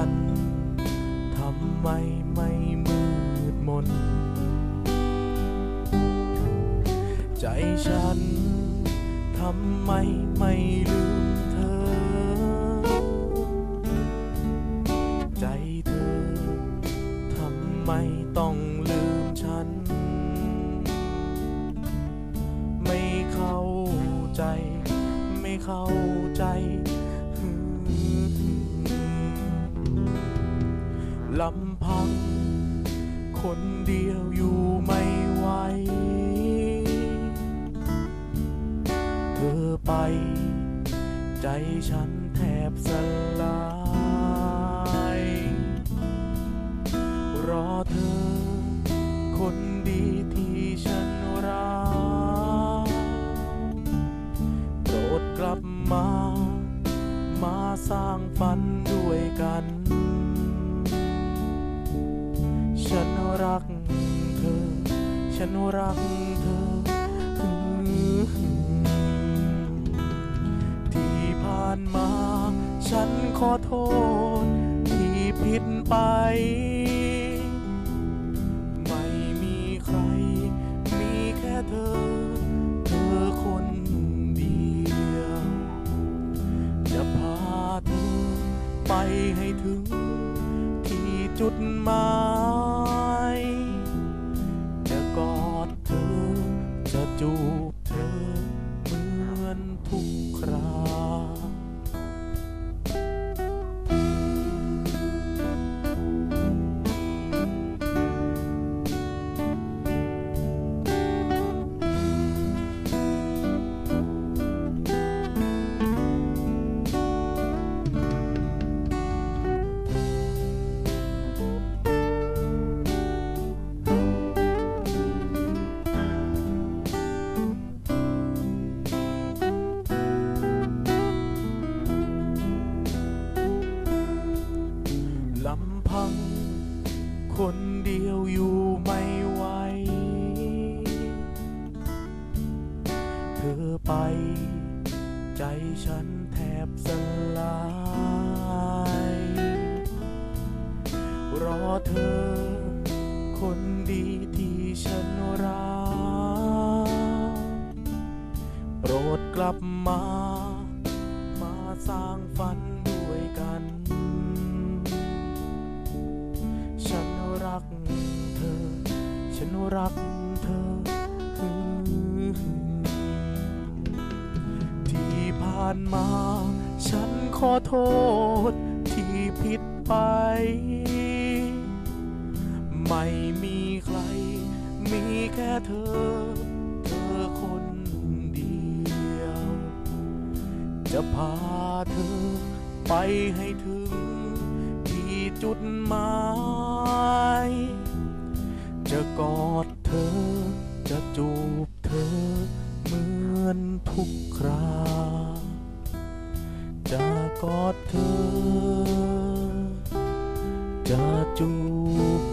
ัด ทำไมไม่มืดมน ใจฉัน ทำไมไม่ลืมเธอ ใจเธอ ทำไมต้องลืมฉัน ไม่เข้าใจ ไม่เข้าใจ ลำพัง คนเดียวอยู่ไม่ไหว เธอไป ใจฉันแทบสลาย รอเธอ คนดีที่ฉันรักโปรดกลับมา มาสร้างฝันด้วยกัน ฉันรักเธอ ฉันรักเธอ ที่ผ่านมา ฉันขอโทษ ที่ผิดไป ไม่มีใคร มีแค่เธอ เธอคนเดียว จะพาเธอไปให้ถึง ที่จุด ฉันแทบสลาย รอเธอ คนดีที่ฉันรักโปรดกลับมา มาสร้างฝันด้วยกัน ฉันรักเธอ ฉันรักเธอานมา ฉันขอโทษที่ผิดไป ไม่มีใคร มีแค่เธอ เธอคนเดียว จะพาเธอไปให้ถึง ที่จุดหมาย จะกอดเธอ จะจูบเธอ เหมือนทุกครา จะกอดเธอ จะจูบ